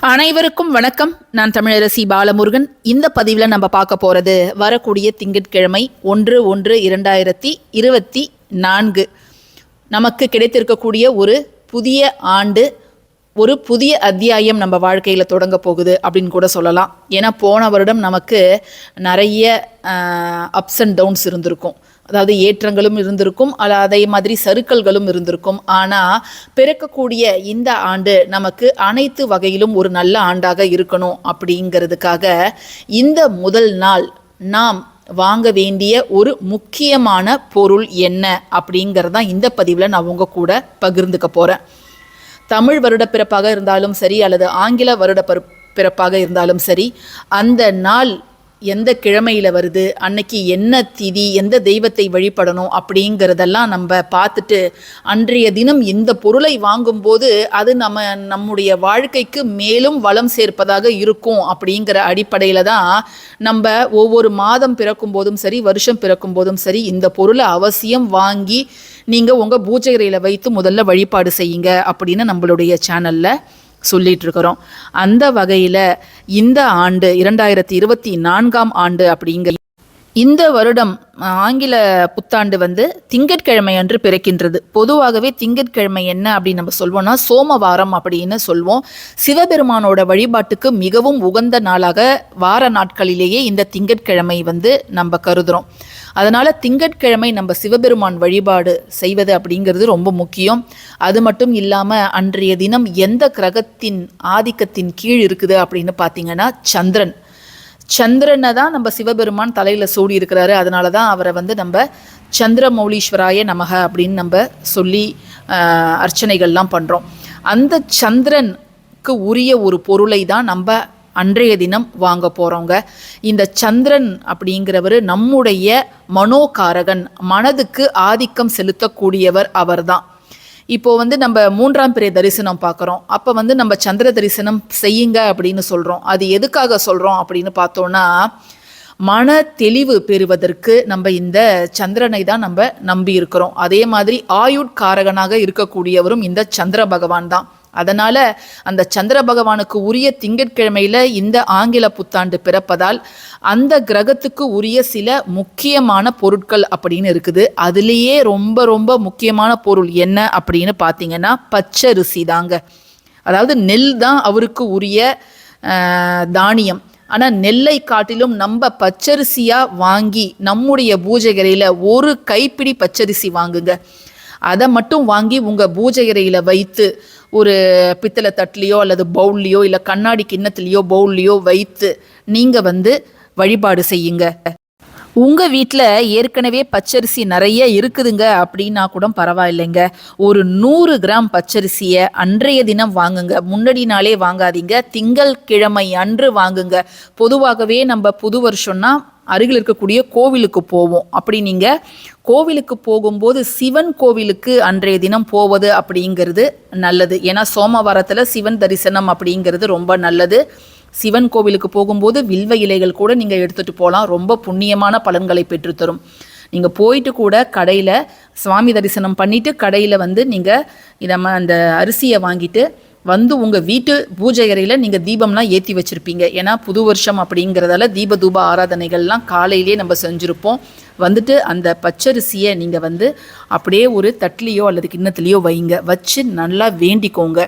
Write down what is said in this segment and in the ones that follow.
அனைவருக்கும் வணக்கம். நான் தமிழரசி பாலமுருகன். இந்த பதிவில் நம்ம பார்க்க போகிறது வரக்கூடிய திங்கட்கிழமை ஒன்று ஒன்று இரண்டாயிரத்தி இருபத்தி நான்கு. நமக்கு கிடைத்திருக்கக்கூடிய ஒரு புதிய ஆண்டு ஒரு புதிய அத்தியாயம் நம்ம வாழ்க்கையில் தொடங்க போகுது அப்படின்னு கூட சொல்லலாம். ஏன்னா போன வருடம் நமக்கு நிறைய அப்ஸ் அண்ட் டவுன்ஸ் இருந்திருக்கும். அதாவது ஏற்றங்களும் இருந்திருக்கும் அதே மாதிரி சறுக்கல்களும் இருந்திருக்கும். ஆனால் பிறக்கக்கூடிய இந்த ஆண்டு நமக்கு அனைத்து வகையிலும் ஒரு நல்ல ஆண்டாக இருக்கணும் அப்படிங்கிறதுக்காக இந்த முதல் நாள் நாம் வாங்க வேண்டிய ஒரு முக்கியமான பொருள் என்ன அப்படிங்கிறதான் இந்த பதிவில் நான் உங்கள் கூட பகிர்ந்துக்க போகிறேன் தமிழ் வருட பிறப்பாக இருந்தாலும் சரி அல்லது ஆங்கில வருட பிற- பிறப்பாக இருந்தாலும் சரி அந்த நாள் எந்த கிழமையில் வருது அன்னைக்கு என்ன திதி எந்த தெய்வத்தை வழிபடணும் அப்படிங்கிறதெல்லாம் நம்ம பார்த்துட்டு அன்றைய தினம் இந்த பொருளை வாங்கும்போது அது நம்ம நம்முடைய வாழ்க்கைக்கு மேலும் வளம் சேர்ப்பதாக இருக்கும் அப்படிங்கிற அடிப்படையில் தான் நம்ம ஒவ்வொரு மாதம் பிறக்கும் போதும் சரி வருஷம் பிறக்கும் போதும் சரி இந்த பொருளை அவசியம் வாங்கி நீங்கள் உங்கள் பூஜை அறையில் வைத்து முதல்ல வழிபாடு செய்யுங்க அப்படின்னு நம்மளுடைய சேனலில் சொல்லிட்டு இருக்கிறோம் அந்த வகையில் இந்த ஆண்டு இரண்டாயிரத்தி இருபத்தி நான்காம் ஆண்டு அப்படிங்கிற இந்த வருடம் ஆங்கில புத்தாண்டு வந்து திங்கட்கிழமை அன்று பிறக்கின்றது. பொதுவாகவே திங்கட்கிழமை என்ன அப்படின்னு நம்ம சொல்வோம்னா சோமவாரம் அப்படின்னு சொல்வோம். சிவபெருமானோட வழிபாட்டுக்கு மிகவும் உகந்த நாளாக வார நாட்களிலேயே இந்த திங்கட்கிழமை வந்து நம்ம கருதுறோம். அதனால் திங்கட்கிழமை நம்ம சிவபெருமான் வழிபாடு செய்வது அப்படிங்கிறது ரொம்ப முக்கியம். அது மட்டும் இல்லாமல் அன்றைய தினம் எந்த கிரகத்தின் ஆதிக்கத்தின் கீழ் இருக்குது அப்படின்னு பார்த்தீங்கன்னா சந்திரன். சந்திரனை தான் நம்ம சிவபெருமான் தலையில் சூடி இருக்கிறாரு. அதனால தான் அவரை வந்து நம்ம சந்திரமௌலீஸ்வராய நமக அப்படின்னு நம்ம சொல்லி அர்ச்சனைகள்லாம் பண்ணுறோம் அந்த சந்திரனுக்கு உரிய ஒரு பொருளை தான் நம்ம அன்றைய தினம் வாங்க போகிறோங்க இந்த சந்திரன் அப்படிங்கிறவர் நம்முடைய மனோகாரகன் மனதுக்கு ஆதிக்கம் செலுத்தக்கூடியவர் அவர்தான். இப்போ வந்து நம்ம மூன்றாம் பிரிய தரிசனம் பார்க்குறோம். அப்போ வந்து நம்ம சந்திர தரிசனம் செய்யுங்க அப்படின்னு சொல்கிறோம் அது எதுக்காக சொல்கிறோம் அப்படின்னு பார்த்தோன்னா மன தெளிவு பெறுவதற்கு நம்ம இந்த சந்திரனை தான் நம்ம நம்பி இருக்கிறோம். அதே மாதிரி ஆயுட்காரகனாக இருக்கக்கூடியவரும் இந்த சந்திர பகவான் தான். அதனால அந்த சந்திர பகவானுக்கு உரிய திங்கட்கிழமையில இந்த ஆங்கில புத்தாண்டு பிறப்பதால் அந்த கிரகத்துக்கு உரிய சில முக்கியமான பொருட்கள் அப்படின்னு இருக்குது. அதுலேயே ரொம்ப ரொம்ப முக்கியமான பொருள் என்ன அப்படின்னு பார்த்தீங்கன்னா பச்சரிசி தாங்க. அதாவது நெல் தான் அவருக்கு உரிய தானியம். ஆனால் நெல்லை காட்டிலும் நம்ம பச்சரிசியாக வாங்கி நம்முடைய பூஜைகரையில் ஒரு கைப்பிடி பச்சரிசி வாங்குங்க. அதை மட்டும் வாங்கி உங்கள் பூஜை இறையில் வைத்து ஒரு பித்தளை தட்லேயோ அல்லது பவுல்லையோ இல்லை கண்ணாடி கிண்ணத்துலேயோ பவுல்லையோ வைத்து நீங்கள் வந்து வழிபாடு செய்யுங்க. உங்கள் வீட்டில் ஏற்கனவே பச்சரிசி நிறைய இருக்குதுங்க அப்படின்னா கூட பரவாயில்லைங்க. ஒரு நூறு கிராம் பச்சரிசியை அன்றைய தினம் வாங்குங்க. முன்னாடி நாளே வாங்காதீங்க. திங்கள் கிழமை அன்று வாங்குங்க. பொதுவாகவே நம்ம புது வருஷம்னா அருகில் இருக்கக்கூடிய கோவிலுக்கு போவோம். அப்படி நீங்கள் கோவிலுக்கு போகும்போது சிவன் கோவிலுக்கு அன்றைய தினம் போவது அப்படிங்கிறது நல்லது. ஏன்னா சோமவாரத்தில் சிவன் தரிசனம் அப்படிங்கிறது ரொம்ப நல்லது. சிவன் கோவிலுக்கு போகும்போது வில்வ இலைகள் கூட நீங்கள் எடுத்துகிட்டு போகலாம் ரொம்ப புண்ணியமான பலன்களை பெற்றுத்தரும். நீங்கள் போயிட்டு கூட கடையில் சுவாமி தரிசனம் பண்ணிவிட்டு கடையில் வந்து நீங்கள் நம்ம அந்த அரிசியை வாங்கிட்டு வந்து உங்கள் வீட்டு பூஜை அறையில் நீங்கள் தீபம்லாம் ஏற்றி வச்சுருப்பீங்க. ஏன்னா புது வருஷம் அப்படிங்கிறதால தீப தூப ஆராதனைகள்லாம் காலையிலேயே நம்ம செஞ்சுருப்போம். வந்துட்டு அந்த பச்சரிசியை நீங்கள் வந்து அப்படியே ஒரு தட்லேயோ அல்லது கிண்ணத்துலேயோ வைங்க. வச்சு நல்லா வேண்டிக்கோங்க.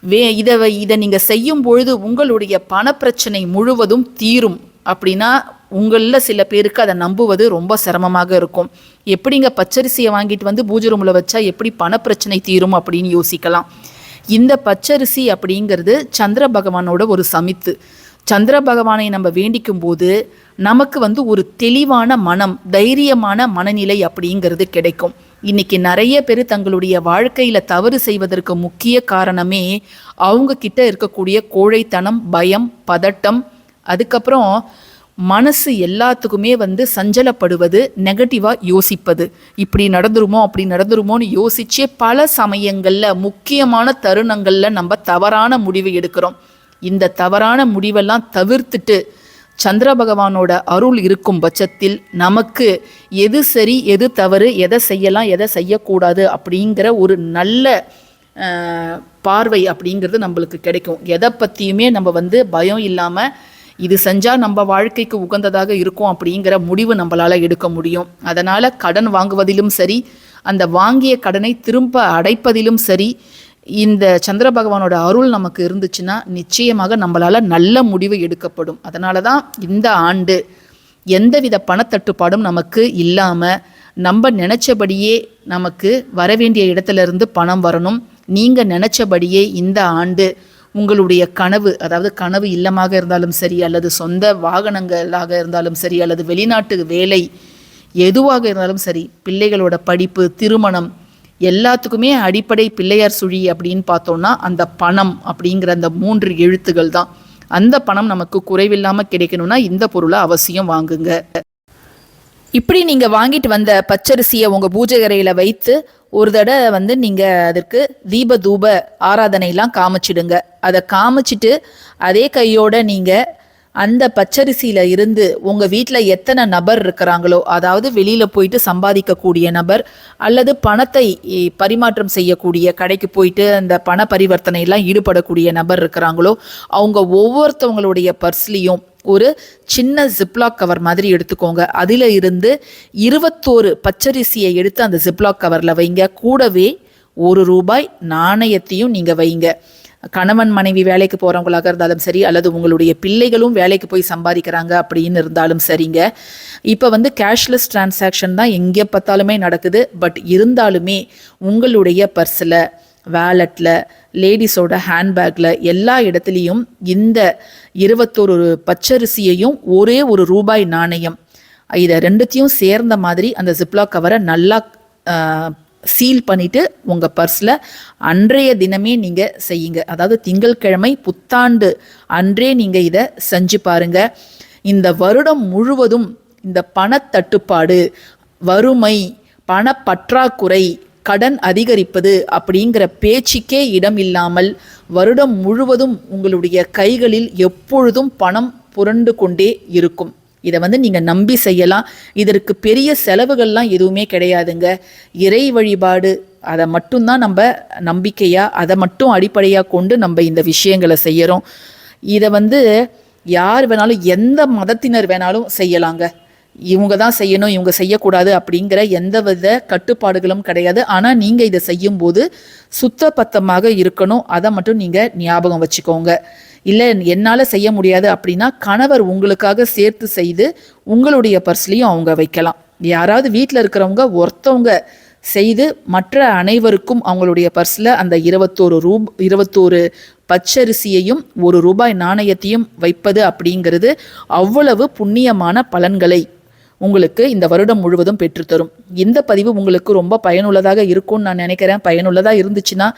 வே இதை வ- இதை நீங்கள் செய்யும் பொழுது உங்களுடைய பணப்பிரச்சனை முழுவதும் தீரும். அப்படின்னா உங்களில் சில பேருக்கு அதை நம்புவது ரொம்ப சிரமமாக இருக்கும். எப்படிங்க பச்சரிசியை வாங்கிட்டு வந்து பூஜை ரூமில் வச்சா எப்படி பணப்பிரச்சனை தீரும் அப்படின்னு யோசிக்கலாம். இந்த பச்சரிசி அப்படிங்கிறது சந்திர பகவானோட ஒரு சமித்து. சந்திர பகவானை நம்ம வேண்டிக்கும் போது நமக்கு வந்து ஒரு தெளிவான மனம் தைரியமான மனநிலை அப்படிங்கிறது கிடைக்கும். இன்னைக்கு நிறைய பேர் தங்களுடைய வாழ்க்கையில தவறு செய்வதற்கு முக்கிய காரணமே அவங்க கிட்ட இருக்கக்கூடிய கோழைத்தனம் பயம் பதட்டம். அதுக்கப்புறம் மனசு எல்லாத்துக்குமே வந்து சஞ்சலப்படுவது நெகட்டிவாக யோசிப்பது. இப்படி நடந்துருமோ அப்படி நடந்துருமோன்னு யோசிச்சே பல சமயங்களில் முக்கியமான தருணங்களில் நம்ம தவறான முடிவு எடுக்கிறோம். இந்த தவறான முடிவெல்லாம் தவிர்த்துட்டு சந்திர பகவானோட அருள் இருக்கும் பட்சத்தில் நமக்கு எது சரி எது தவறு எதை செய்யலாம் எதை செய்யக்கூடாது அப்படிங்கிற ஒரு நல்ல பார்வை அப்படிங்கிறது நம்மளுக்கு கிடைக்கும். எதை பற்றியுமே நம்ம வந்து பயம் இல்லாமல் இது செஞ்சால் நம்ம வாழ்க்கைக்கு உகந்ததாக இருக்கும் அப்படிங்கிற முடிவு நம்மளால் எடுக்க முடியும். அதனால் கடன் வாங்குவதிலும் சரி அந்த வாங்கிய கடனை திரும்ப அடைப்பதிலும் சரி இந்த சந்திர பகவானோட அருள் நமக்கு இருந்துச்சுன்னா நிச்சயமாக நம்மளால் நல்ல முடிவு எடுக்கப்படும். அதனால தான் இந்த ஆண்டு எந்தவித பணத்தட்டுப்பாடும் நமக்கு இல்லாமல் நம்ம நினச்சபடியே நமக்கு வர வேண்டிய இடத்துல இருந்து பணம் வரணும். நீங்கள் நினச்சபடியே இந்த ஆண்டு உங்களுடைய கனவு அதாவது கனவு இல்லமாக இருந்தாலும் சரி அல்லது சொந்த வாகனங்களாக இருந்தாலும் சரி அல்லது வெளிநாட்டு வேலை எதுவாக இருந்தாலும் சரி பிள்ளைகளோட படிப்பு திருமணம் எல்லாத்துக்குமே அடிப்படை பிள்ளையார் சுழி அப்படின்னு பார்த்தோம்னா அந்த பணம் அப்படிங்கிற அந்த மூன்று எழுத்துகள் தான். அந்த பணம் நமக்கு குறைவில்லாமல் கிடைக்கணும்னா இந்த பொருளை அவசியம் வாங்குங்க. இப்படி நீங்கள் வாங்கிட்டு வந்த பச்சரிசியை உங்கள் பூஜை அறையில் வைத்து ஒரு தடவை வந்து நீங்கள் அதற்கு தீப தூப ஆராதனையெல்லாம் காமிச்சிடுங்க. அதை காமிச்சிட்டு அதே கையோட நீங்கள் அந்த பச்சரிசியில் இருந்து உங்கள் வீட்டில் எத்தனை நபர் இருக்கிறாங்களோ அதாவது வெளியில் போயிட்டு சம்பாதிக்கக்கூடிய நபர் அல்லது பணத்தை பரிமாற்றம் செய்யக்கூடிய கடைக்கு போயிட்டு அந்த பண பரிவர்த்தனையெல்லாம் ஈடுபடக்கூடிய நபர் இருக்கிறாங்களோ அவங்க ஒவ்வொருத்தவங்களுடைய பர்ஸ்லையும் ஒரு சின்ன ஜிப்லாக் கவர் மாதிரி எடுத்துக்கோங்க. அதில் இருந்து இருபத்தோரு பச்சரிசியை எடுத்து அந்த ஜிப்லாக் கவரில் வைங்க. கூடவே ஒரு ரூபாய் நாணயத்தையும் நீங்கள் வைங்க. கணவன் மனைவி வேலைக்கு போகிறவங்களாக இருந்தாலும் சரி அல்லது உங்களுடைய பிள்ளைகளும் வேலைக்கு போய் சம்பாதிக்கிறாங்க அப்படின்னு இருந்தாலும் சரிங்க. இப்போ வந்து கேஷ்லெஸ் டிரான்சாக்ஷன் தான் எங்கே பார்த்தாலுமே நடக்குது. பட் இருந்தாலுமே உங்களுடைய பர்ஸில் வேலட்டில் லேடிஸோட ஹேண்ட்பேக்கில் எல்லா இடத்துலையும் இந்த இருபத்தொரு பச்சரிசியையும் ஒரே ஒரு ரூபாய் நாணயம் இதை ரெண்டுத்தையும் சேர்ந்த மாதிரி அந்த ஜிப்லா கவரை நல்லா சீல் பண்ணிவிட்டு உங்கள் பர்ஸில் அன்றைய தினமே நீங்கள் செய்யுங்க. அதாவது திங்கட்கிழமை புத்தாண்டு அன்றே நீங்கள் இதை செஞ்சு பாருங்க. இந்த வருடம் முழுவதும் இந்த பணத்தட்டுப்பாடு வறுமை பணப்பற்றாக்குறை கடன் அதிகரிப்பது அப்படிங்கிற பேச்சுக்கே இடம் இல்லாமல் வருடம் முழுவதும் உங்களுடைய கைகளில் எப்பொழுதும் பணம் புரண்டு கொண்டே இருக்கும். இதை வந்து நீங்கள் நம்பி செய்யலாம். இதற்கு பெரிய செலவுகள்லாம் எதுவுமே கிடையாதுங்க. இறை வழிபாடு அதை மட்டும்தான் நம்ம நம்பிக்கையாக அதை மட்டும் அடிப்படையாக கொண்டு நம்ம இந்த விஷயங்களை செய்கிறோம் இதை வந்து யார் வேணாலும் எந்த மதத்தினர் வேணாலும் செய்யலாங்க. இவங்க தான் செய்யணும் இவங்க செய்யக்கூடாது அப்படிங்கிற எந்த வித கட்டுப்பாடுகளும் கிடையாது. ஆனால் நீங்கள் இதை செய்யும்போது சுத்த பத்தமாக இருக்கணும். அதை மட்டும் நீங்கள் ஞாபகம் வச்சுக்கோங்க. இல்லை என்னால் செய்ய முடியாது அப்படின்னா கணவர் உங்களுக்காக சேர்த்து செய்து உங்களுடைய பர்ஸ்லேயும் அவங்க வைக்கலாம். யாராவது வீட்டில் இருக்கிறவங்க ஒருத்தவங்க செய்து மற்ற அனைவருக்கும் அவங்களுடைய பர்ஸில் அந்த இருபத்தோரு ரூப் இருபத்தோரு பச்சரிசியையும் ஒரு ரூபாய் நாணயத்தையும் வைப்பது அப்படிங்கிறது அவ்வளவு புண்ணியமான பலன்களை உங்களுக்கு இந்த வருடம் முழுவதும் பெற்றுத்தரும். இந்த பதிவு உங்களுக்கு ரொம்ப பயனுள்ளதாக இருக்கும்னு நான் நினைக்கிறேன். பயனுள்ளதாக இருந்துச்சுன்னா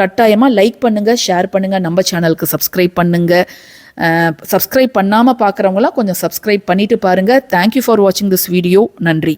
கட்டாயமாக லைக் பண்ணுங்கள் ஷேர் பண்ணுங்கள் நம்ம சேனலுக்கு சப்ஸ்கிரைப் பண்ணுங்கள் சப்ஸ்கிரைப் பண்ணாமல் பார்க்குறவங்களாம் கொஞ்சம் சப்ஸ்கிரைப் பண்ணிவிட்டு பாருங்கள் தேங்க்யூ ஃபார் வாட்சிங் திஸ் வீடியோ நன்றி.